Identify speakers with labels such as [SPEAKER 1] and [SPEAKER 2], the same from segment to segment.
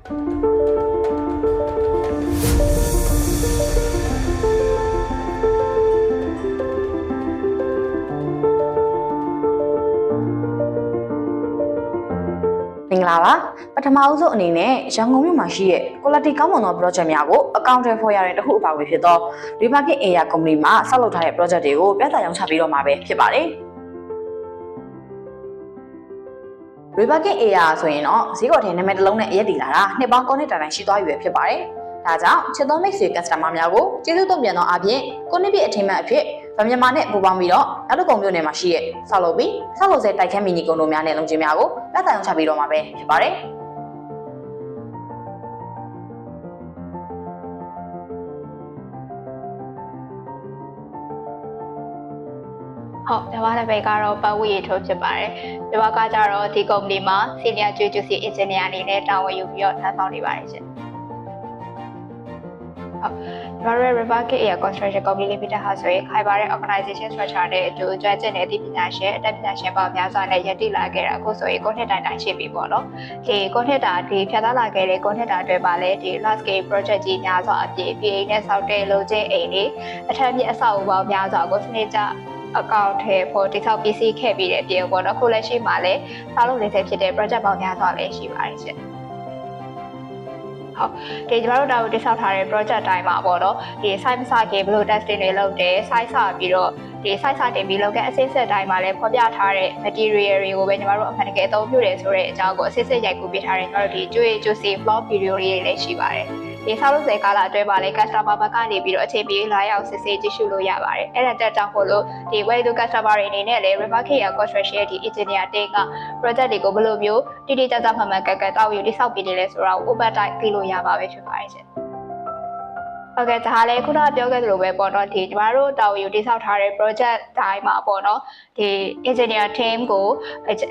[SPEAKER 1] မင်္ဂလာပါပထမအဦးဆုံးအနေနဲ့ရန်ကုန်မြို့မှာရှိတဲ့ quality ကောင်းမွန်သော project များကိုအကောင့်တွေဖော်ရတဲ့တစ်ခုအပါအဝင်ဖြစ်သော Remarket Area Company မှာဆောက်လုပ်ထားတဲ့ project တွေကိုပြသရောင်းချပေးတော့မှာပဲဖြစ်ပါတယ် Remarket Area ဆိုရင်တော့ဈေးကော်ထဲနာမည်တစ်လုံးနဲ့အရက်တည်လာတာနှစ်ပေါင်း9နှစ်တိုင်တိုင်ရှိသွားပြီပဲဖြစ်ပါတယ်ဒါကြောင့်ချစ်သောမိတ်ဆွေ customer များကိုကျေးဇူးတုံ့ပြန်သောအပြင်ကိုနှစ်ပြည့်အထိမ်းအမှတ်အဖြစ်ဗမြန်မာနဲ့ပူးပေါင်းပြီးတော့နောက်တစ်ကုံမြို့နယ်မှာရှိတဲ့ဆောက်လုပ်ပြီးဆောက်လုပ်ဆဲတိုက်ခန်းမီနီကုံတို့များနဲ့လုံချင်းများကိုလက်တံအောင်ချပေးတော့မှာပဲဖြစ်ပါတယ်
[SPEAKER 2] ဟုတ်ဒီမှာလည်းပဲကတော့ပတ်ဝေးရထိုးဖြစ်ပါတယ်ဒီဘက်ကကျတော့ဒီကုမ္ပဏီမှာ senior juicy engineer အနေနဲ့တာဝန်ယူပြီးတော့ထမ်းဆောင်နေပါတယ်ရှင်ဟုတ်ကျွန်တော်တို့ River Gate Air Construction Company Limited ဟာဆိုရင်ခိုင်ပါတဲ့ organization structure နဲ့အတူကြွကျင်တဲ့အသိပညာရှင်အတတ်ပညာရှင်ပေါင်းများစွာနဲ့ရည်တည်လာခဲ့တာအခုဆိုရင်ကိုနှစ်တိုင်တိုင်ရှိပြီပေါ့နော်ဒီကိုနှစ်တာဒီဖြတ်သားလာခဲ့တဲ့ကိုနှစ်တာတွေပါလဲဒီ large scale project ကြီးများစွာအပြည့်အပြည့်နဲ့ဆောက်တဲ့လိုချင်အိမ်တွေအထက်မြင့်အဆောက်အဦပေါင်းများစွာကိုစနစ်ကျ အကောင့်ထဲပေါ်တိဆောက်ပစ္စည်းခဲ့ပြီးတဲ့ပြင်ပေါ့နော်ခုလက်ရှိမှာလည်းဆောက်လုပ်နေဆဲဖြစ်တဲ့ project ပေါင်းများစွာလည်းရှိပါတယ်ရှင်ဟုတ်ဒီကျမတို့တာကိုတိဆောက်ထားတဲ့ project တိုင်းမှာပေါ့နော်ဒီ site မစခင်ဘယ်လို testing တွေလုပ်တယ် site စပြီးတော့ဒီ site စတင်ပြီးလုပ်တဲ့အစစ်စစ်တိုင်းမှာလည်းဖော်ပြထားတဲ့ material တွေကိုပဲညီမတို့အမှန်တကယ်အသုံးပြုတယ်ဆိုတဲ့အကြောင်းကိုအစစ်စစ်ရိုက်ကူးပြထားတဲ့ညီမတို့ဒီကျွေးကျွစီ blog video တွေလည်းရှိပါတယ် ဒီဆောက်လုပ်စေကာလအတွင်းမှာလည်း customer ဘက်ကနေပြီးတော့အခြေပေးလာရောက်စစ်ဆေးကြည့်ရှုလို့ရပါတယ်အဲ့ဒါတက်ကြောင့်မို့လို့ဒီ way to customer တွေအနေနဲ့လည်း River Care Construction ရဲ့ဒီ engineer team က project တွေကိုဘယ်လိုမျိုးတိတိကျကျမှန်မှန်ကန်ကန်တောက်ယူတိဆောက်ပေးနေလဲဆိုတာကို over time သိလို့ရပါပဲဖြစ်ပါတယ်ရှင် ဟုတ်ကဲ့ဒါလည်းခုနကပြောခဲ့သလိုပဲပေါ့နော်ဒီကျမတို့တာဝန်ယူတိဆောက်ထားတဲ့ project တိုင်းမှာပေါ့နော်ဒီ engineer team ကို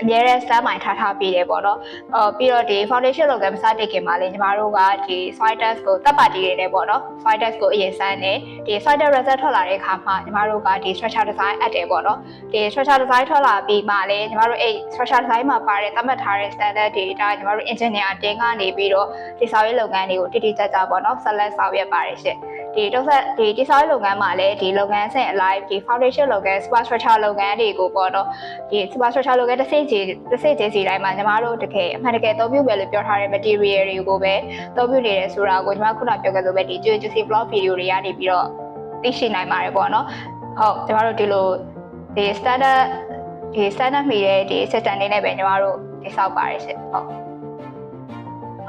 [SPEAKER 2] အမြဲတမ်း stand by ထားထားပြီးတယ်ပေါ့နော်အော်ပြီးတော့ဒီ foundation လုပ်ကမစတင်ခင်မှာလည်းကျမတို့ကဒီ soil test ကိုတပ်ပါတီတွေနဲ့ပေါ့နော် soil test ကိုအရင်စမ်းတယ်ဒီ soil test result ထွက်လာတဲ့အခါမှာကျမတို့ကဒီ structure design အပ်တယ်ပေါ့နော်ဒီ structure design ထွက်လာပြီးမှလည်းကျမတို့အဲ့ structure design မှာပါတဲ့သတ်မှတ်ထားတဲ့ standard တွေဒါကျမတို့ engineer တင်ကနေပြီးတော့ဒီဆောက်ရေးလုပ်ငန်းတွေကိုတိတိကျကျပေါ့နော်ဆက်လက်ဆောင်ရွက်ပါတယ်ရှင့် ဒီတော့ဆက်ဒီတိဆောက်ရေးလုပ်ငန်းမှာလည်းဒီလုပ်ငန်းစဉ် alive ဒီ foundation လုပ်ငန်း super structure လုပ်ငန်းတွေကိုပေါ့နော်ဒီ super structure လုပ်ငန်းတစ်စိတ်ကြီးတစ်စိတ်ကြီးစီတိုင်းမှာညီမတို့တကယ်အမှန်တကယ်အသုံးပြုမယ်လို့ပြောထားတဲ့ material တွေကိုပဲအသုံးပြုနေတယ်ဆိုတာကိုညီမခုနပြောခဲ့သလိုပဲဒီ juicy blog video တွေကနေပြီးတော့သိရှိနိုင်ပါတယ်ပေါ့နော်ဟုတ်ညီမတို့ဒီလိုဒီ standard ဒီ standard မီတဲ့ဒီ system လေးနဲ့ပဲညီမတို့တိဆောက်ပါတယ်ရှင်ဟုတ်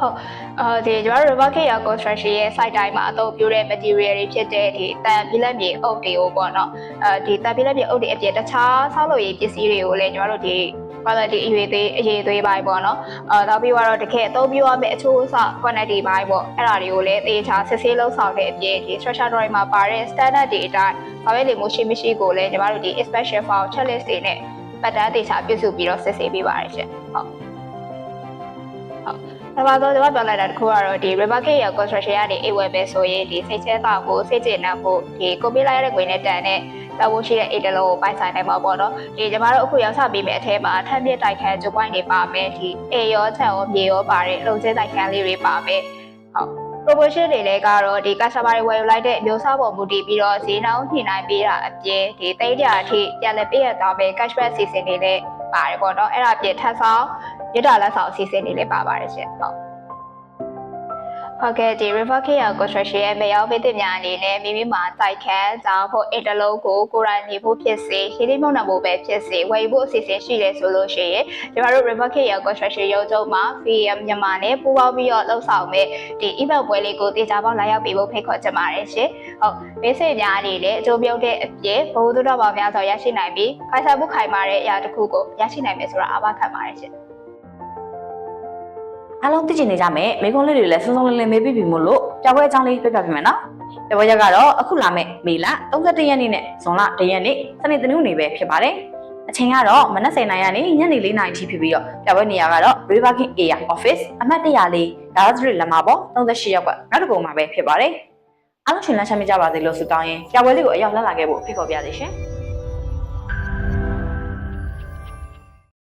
[SPEAKER 2] ဟုတ်အာဒီကျမတို့ Rocket Air Construction ရဲ့ site တိုင်းမှာအသုံးပြုတဲ့ material တွေဖြစ်တဲ့ဒီတန်ပြလက်မြေအုပ်တွေကိုပေါ့နော်အဲဒီတန်ပြလက်မြေအုပ်တွေအပြင်တခြားဆောက်လုပ်ရေးပစ္စည်းတွေကိုလည်းကျမတို့ဒီ quality အရေးသေးအရေးသေးပိုင်းပေါ့နော်အဲနောက်ပြီးတော့တကယ်အသုံးပြုရမယ့်အချိုးအဆ quantity ပိုင်းပေါ့အဲ့ဒါတွေကိုလည်းသေချာစစ်ဆေးလုပ်ဆောင်တဲ့အပြင်ဒီ structure drawing မှာပါတဲ့ standard တွေအတိုင်းဘာပဲလေမို့ရှိမရှိကိုလည်းကျမတို့ဒီ inspection file checklist တွေနဲ့ပတ်တန်းသေချာပြုစုပြီးတော့စစ်ဆေးပေးပါတယ်ရှင်ဟုတ်ဟုတ် ဒါပါတော့ကျွန်မပြောလိုက်တာတခုကတော့ဒီ River Gate ရဲ့ construction ကနေအိမ်ဝယ်ပဲဆိုရင်ဒီစိတ်ချမ်းသာဖို့စိတ်ကျေနပ်ဖို့ဒီကိုပေးလိုက်ရတဲ့ခွေနဲ့တန်တဲ့တော်ဖို့ရှိတဲ့အိတ်တလုံးကိုပိုင်ဆိုင်နိုင်မှာပေါ့နော်ဒီကျမတို့အခုရောက်ချပေးမယ့်အထဲမှာထပ်မြင့်တိုက်ခန်းဂျိုပွိုင်းတွေပါမယ်ဒီအေရောချက်ရောမြေရောပါတဲ့လုံကျဲတိုက်ခန်းလေးတွေပါမယ်ဟုတ် promotion တွေလည်းကတော့ဒီ customer တွေဝယ်ယူလိုက်တဲ့အမျိုးအစားပေါ်မူတည်ပြီးတော့ဈေးနှုန်းညှိနှိုင်းပေးတာအပြင်ဒီတိတ်တရာအထိပြန်လည်ပေးရသွားမယ့် cashback စီစဉ်တွေလည်း ပါတယ်ပေါ့နော်အဲ့ဒါအပြင်ထပ်ဆောင်ရတာလက်ဆောင်အစီအစဉ်တွေလည်းပါပါတယ်ရှင်ဟုတ် ဟုတ်ကဲ့ဒီ River Care Construction ရဲ့မရောက်ပေးတဲ့များအနေနဲ့မိမိမှာတိုက်ခန်းကြောင်းဖို့အင်တလုံးကိုကိုယ်တိုင်နေဖို့ဖြစ်စေရှင်းလင်းမှုနိုင်ဖို့ပဲဖြစ်စေဝယ်ယူဖို့အစီအစဉ်ရှိတယ်ဆိုလို့ရှိရင်ကျမတို့ River Care Construction ရုံးချုပ်မှာ VM မြန်မာနဲ့ပူးပေါင်းပြီးတော့လှုပ်ဆောင်မဲ့ဒီ email ပွဲလေးကိုတေချာပေါင်းလာရောက်ပြီးဖို့ဖိတ်ခေါ်ချင်ပါတယ်ရှင်။ဟုတ်မေ့ဆေ့များအနေနဲ့အကျိုးပြုတ်တဲ့အပြင်ဘဝတုဒ္ဓဘာများစွာရရှိနိုင်ပြီးဖိုင်ဆာမှုခိုင်မာတဲ့အရာတစ်ခုကိုရရှိနိုင်မယ်ဆိုတာအားပါခံပါတယ်ရှင်။
[SPEAKER 1] အားလုံးသိချင်နေကြမယ်မိကုန်းလေးတွေလည်းစုံစုံလင်လင်မေးပြီးပြီမို့လို့ပြပွဲအကြောင်းလေးပြပြပြမယ်နော်ပြပွဲရက်ကတော့အခုလာမယ့်မေလ31ရက်နေ့နဲ့ဇွန်လ1ရက်နေ့စနေတနင်္ဂနွေပဲဖြစ်ပါတယ်အချိန်ကတော့မနက်7:00နာရီကနေညနေ4:00နာရီထိဖြစ်ပြီးတော့ပြပွဲနေရာကတော့ River King Area Office အမှတ်100လေးဒါသစ်လမ်းမှာပေါ့38ရပ်ကွက်နောက်တစ်ပုံမှာပဲဖြစ်ပါတယ်အားလုံးရှင်လန်းချမ်းမြေ့ကြပါစေလို့ဆုတောင်းရင်ပြပွဲလေးကိုအရောက်လက်လာခဲ့ဖို့ဖိတ်ခေါ်ပါရစေရှင်